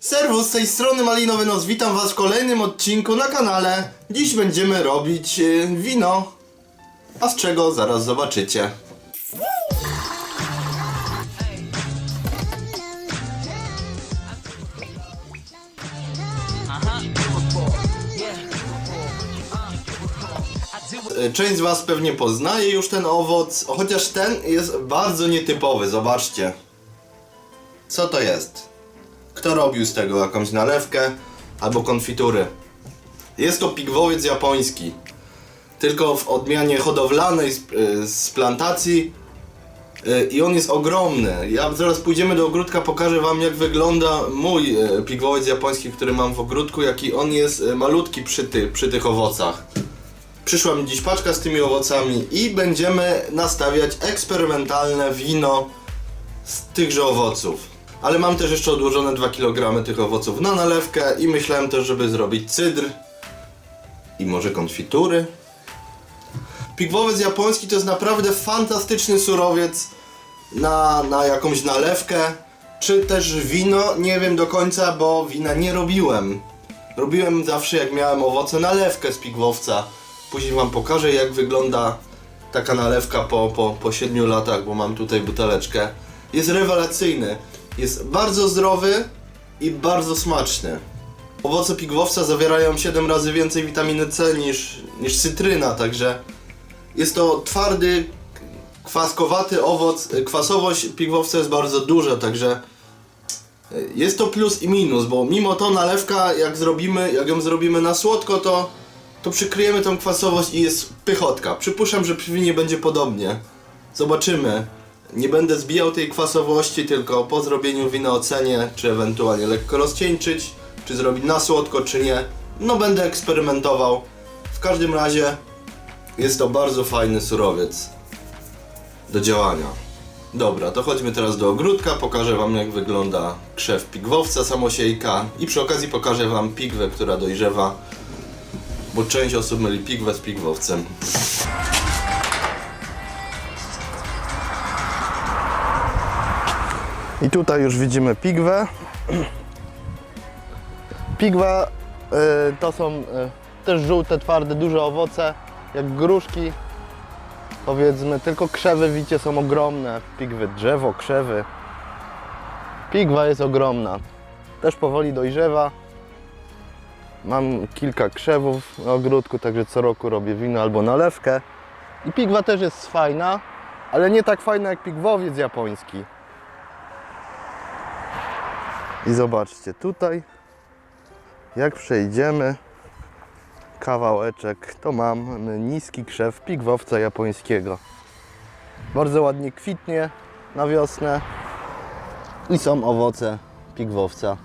Serwus, z tej strony Malinowy Nos, witam was w kolejnym odcinku na kanale. Dziś będziemy robić y, wino, a z czego zaraz zobaczycie. Y, Część z was pewnie poznaje już ten owoc, chociaż ten jest bardzo nietypowy, zobaczcie. Co to jest? Kto robił z tego jakąś nalewkę albo konfitury? Jest to pigwowiec japoński. Tylko w odmianie hodowlanej z, y, z plantacji y, i on jest ogromny. Ja zaraz pójdziemy do ogródka, pokażę wam jak wygląda mój y, pigwowiec japoński, który mam w ogródku, jaki on jest malutki przy, ty, przy tych owocach. Przyszła mi dziś paczka z tymi owocami i będziemy nastawiać eksperymentalne wino z tychże owoców. Ale mam też jeszcze odłożone 2 kg tych owoców na nalewkę i myślałem też, żeby zrobić cydr i może konfitury. Pigwowiec japoński to jest naprawdę fantastyczny surowiec na, na jakąś nalewkę, czy też wino, nie wiem do końca, bo wina nie robiłem. Robiłem zawsze jak miałem owoce nalewkę z pigwowca. Później wam pokażę jak wygląda taka nalewka po, po, po 7 latach, bo mam tutaj buteleczkę. Jest rewelacyjny. Jest bardzo zdrowy i bardzo smaczny. Owoce pigwowca zawierają 7 razy więcej witaminy C niż, niż cytryna, także jest to twardy, kwaskowaty owoc. Kwasowość pigwowca jest bardzo duża, także jest to plus i minus, bo mimo to nalewka, jak zrobimy, jak ją zrobimy na słodko, to, to przykryjemy tą kwasowość i jest pychotka. Przypuszczam, że przy winie będzie podobnie. Zobaczymy. Nie będę zbijał tej kwasowości, tylko po zrobieniu wina ocenię, czy ewentualnie lekko rozcieńczyć, czy zrobić na słodko, czy nie. No będę eksperymentował. W każdym razie jest to bardzo fajny surowiec do działania. Dobra, to chodźmy teraz do ogródka, pokażę wam jak wygląda krzew pigwowca samosiejka i przy okazji pokażę wam pigwę, która dojrzewa, bo część osób myli pigwę z pigwowcem. I tutaj już widzimy pigwę. Pigwa y, to są y, też żółte, twarde, duże owoce, jak gruszki. Powiedzmy, tylko krzewy widzicie są ogromne. Pigwy, drzewo, krzewy. Pigwa jest ogromna. Też powoli dojrzewa. Mam kilka krzewów w ogródku, także co roku robię wino albo nalewkę. I pigwa też jest fajna, ale nie tak fajna jak pigwowiec japoński. I zobaczcie, tutaj jak przejdziemy kawałeczek, to mam niski krzew pigwowca japońskiego. Bardzo ładnie kwitnie na wiosnę i są owoce pigwowca.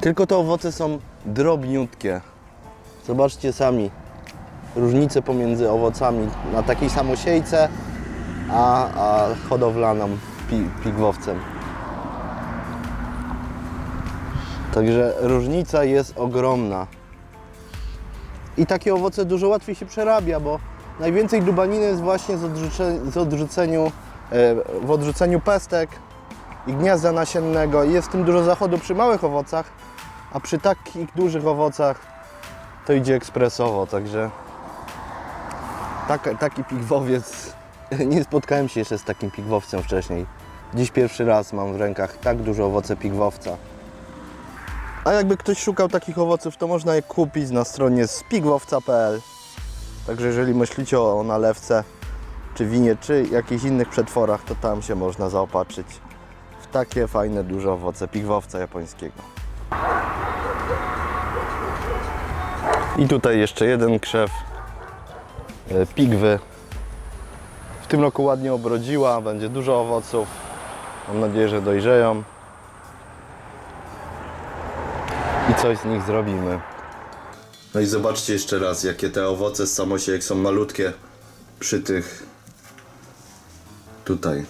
Tylko te owoce są drobniutkie. Zobaczcie sami różnicę pomiędzy owocami na takiej samosiejce, a, a hodowlaną pi, pigwowcem. Także różnica jest ogromna. I takie owoce dużo łatwiej się przerabia, bo najwięcej dubaniny jest właśnie z, odrzuce, z odrzuceniu, e, w odrzuceniu pestek i gniazda nasiennego. I Jest w tym dużo zachodu przy małych owocach, a przy takich dużych owocach to idzie ekspresowo, także tak, taki pigwowiec, nie spotkałem się jeszcze z takim pigwowcem wcześniej. Dziś pierwszy raz mam w rękach tak duże owoce pigwowca. A jakby ktoś szukał takich owoców, to można je kupić na stronie spigwowca.pl. Także jeżeli myślicie o nalewce, czy winie, czy jakichś innych przetworach, to tam się można zaopatrzyć w takie fajne, duże owoce pigwowca japońskiego. I tutaj jeszcze jeden krzew e, pigwy. W tym roku ładnie obrodziła, będzie dużo owoców. Mam nadzieję, że dojrzeją. Coś z nich zrobimy. No i zobaczcie jeszcze raz, jakie te owoce z samosiejek są malutkie przy tych tutaj.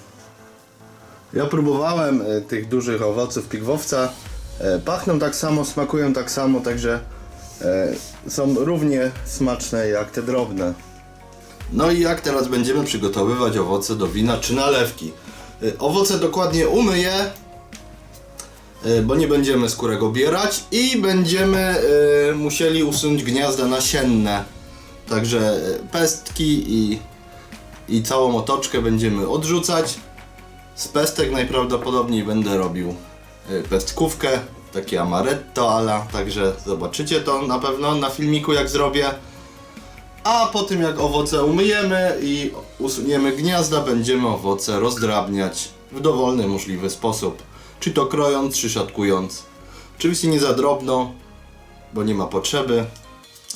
Ja próbowałem e, tych dużych owoców pigwowca. E, pachną tak samo, smakują tak samo, także e, są równie smaczne jak te drobne. No i jak teraz będziemy przygotowywać owoce do wina czy nalewki? E, owoce dokładnie umyję, bo nie będziemy skórek obierać i będziemy y, musieli usunąć gniazda nasienne. Także y, pestki i, i całą otoczkę będziemy odrzucać. Z pestek najprawdopodobniej będę robił pestkówkę, takie amaretto ala, także zobaczycie to na pewno na filmiku jak zrobię. A po tym jak owoce umyjemy i usuniemy gniazda, będziemy owoce rozdrabniać w dowolny możliwy sposób. Czy to krojąc, czy szatkując. Oczywiście nie za drobno, bo nie ma potrzeby,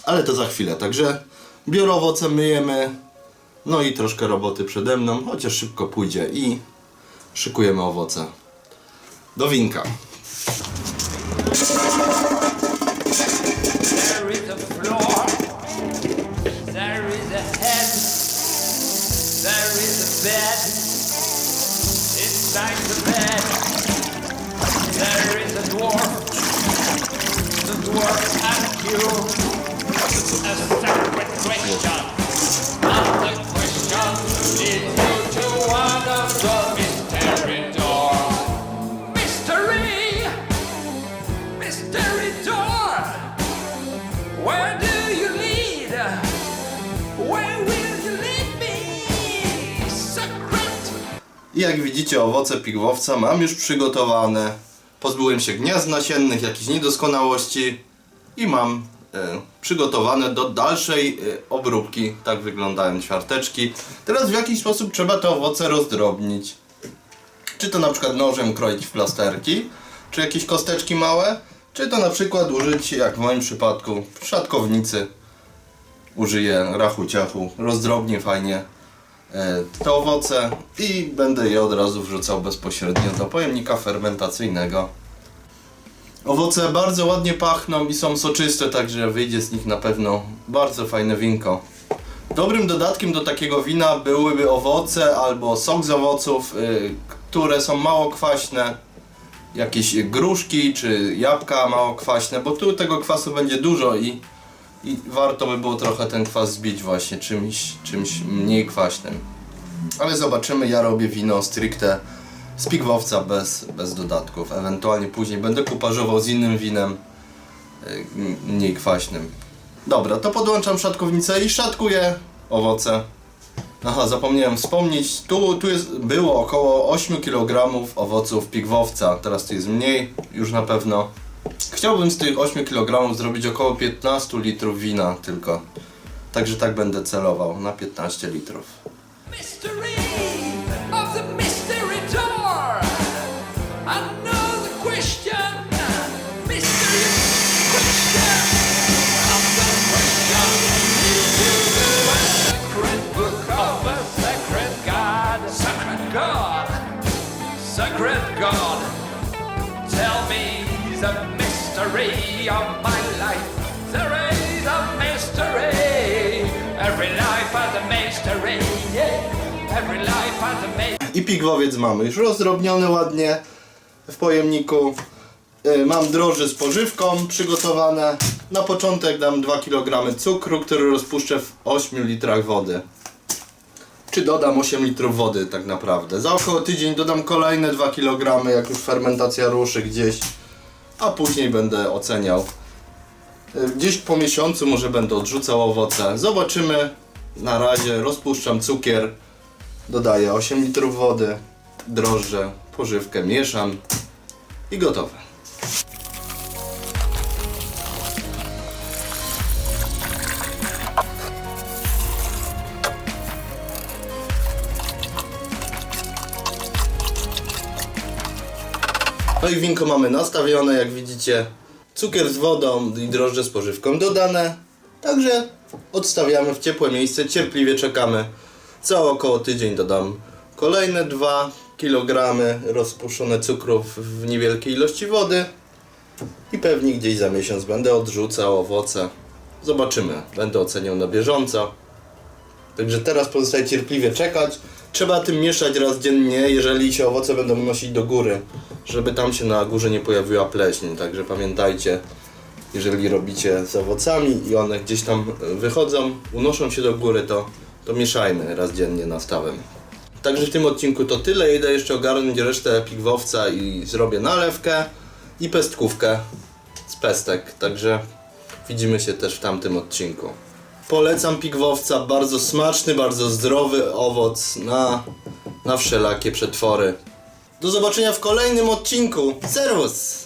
ale to za chwilę. Także biorę owoce, myjemy, no i troszkę roboty przede mną, chociaż szybko pójdzie i szykujemy owoce. Do winka. There is a bed. Inside the bed, there is a dwarf. The dwarf you a separate question. And the question leads you to one of the mystery. Mystery! Mystery door! Where do you lead? Where will you lead me? Secret! I jak widzicie owoce pigwowca mam już przygotowane. Pozbyłem się gniazd nasiennych, jakichś niedoskonałości i mam e, przygotowane do dalszej e, obróbki. Tak wyglądają ćwiarteczki. Teraz w jakiś sposób trzeba te owoce rozdrobnić. Czy to na przykład nożem kroić w plasterki, czy jakieś kosteczki małe, czy to na przykład użyć, jak w moim przypadku, w szatkownicy. Użyję rachu ciachu, rozdrobnię fajnie te owoce i będę je od razu wrzucał bezpośrednio do pojemnika fermentacyjnego. Owoce bardzo ładnie pachną i są soczyste, także wyjdzie z nich na pewno bardzo fajne winko. Dobrym dodatkiem do takiego wina byłyby owoce albo sok z owoców, y, które są mało kwaśne. Jakieś gruszki czy jabłka mało kwaśne, bo tu tego kwasu będzie dużo i, i warto by było trochę ten kwas zbić właśnie czymś, czymś mniej kwaśnym. Ale zobaczymy, ja robię wino stricte z pigwowca bez, bez dodatków. Ewentualnie później będę kuparzował z innym winem y, mniej kwaśnym. Dobra, to podłączam szatkownicę i szatkuję owoce. Aha, zapomniałem wspomnieć, tu, tu jest, było około 8 kg owoców pigwowca, teraz tu jest mniej, już na pewno. Chciałbym z tych 8 kg zrobić około 15 litrów wina tylko. Także tak będę celował, na 15 litrów. Sacred God! Tell me the mystery of my life. There is a mystery. Every life has a mystery. Every life has a mystery. I pigwowiec mamy już rozdrobniony ładnie w pojemniku. Y, Mam drożdże z pożywką przygotowane. Na początek dam 2 kg cukru, który rozpuszczę w 8 litrach wody. Czy dodam 8 litrów wody tak naprawdę. Za około tydzień dodam kolejne 2 kg, jak już fermentacja ruszy gdzieś. A później będę oceniał. Y, Gdzieś po miesiącu może będę odrzucał owoce. Zobaczymy. Na razie rozpuszczam cukier. Dodaję 8 litrów wody, drożdże, pożywkę, mieszam i gotowe. No i winko mamy nastawione, jak widzicie. Cukier z wodą i drożdże z pożywką dodane. Także odstawiamy w ciepłe miejsce, cierpliwie czekamy. Za około tydzień dodam kolejne 2 kg rozpuszczone cukru w niewielkiej ilości wody. I pewnie gdzieś za miesiąc będę odrzucał owoce. Zobaczymy, będę oceniał na bieżąco. Także teraz pozostaje cierpliwie czekać. Trzeba tym mieszać raz dziennie, jeżeli się owoce będą nosić do góry, żeby tam się na górze nie pojawiła pleśń. Także pamiętajcie, jeżeli robicie z owocami i one gdzieś tam e, wychodzą, unoszą się do góry, to, to mieszajmy raz dziennie nastawem. Także w tym odcinku to tyle. Idę jeszcze ogarnąć resztę pigwowca i zrobię nalewkę. i pestkówkę z pestek, także widzimy się też w tamtym odcinku. Polecam pigwowca, bardzo smaczny, bardzo zdrowy owoc na, na wszelakie przetwory. Do zobaczenia w kolejnym odcinku. Servus!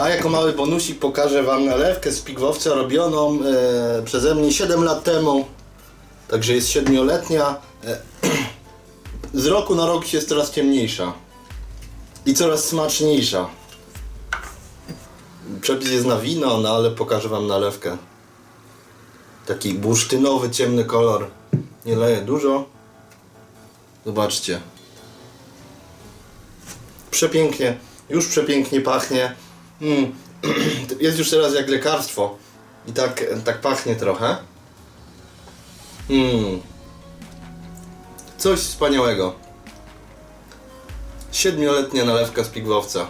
A jako mały bonusik pokażę Wam nalewkę z pigwowca robioną e, przeze mnie 7 lat temu. Także jest siedmioletnia. E, z roku na rok jest coraz ciemniejsza. I coraz smaczniejsza. Przepis jest na wino, no ale pokażę Wam nalewkę. Taki bursztynowy, ciemny kolor. Nie leję dużo. Zobaczcie. Przepięknie. Już przepięknie pachnie. Mm. Jest już teraz jak lekarstwo. I tak, tak pachnie trochę. Mm. Coś wspaniałego. Siedmioletnia nalewka z pigwowca.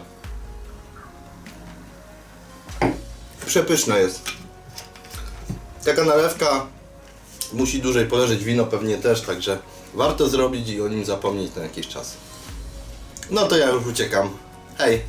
Przepyszna jest. Taka nalewka musi dłużej poleżeć, wino pewnie też, także warto zrobić i o nim zapomnieć na jakiś czas. No to ja już uciekam. Hej!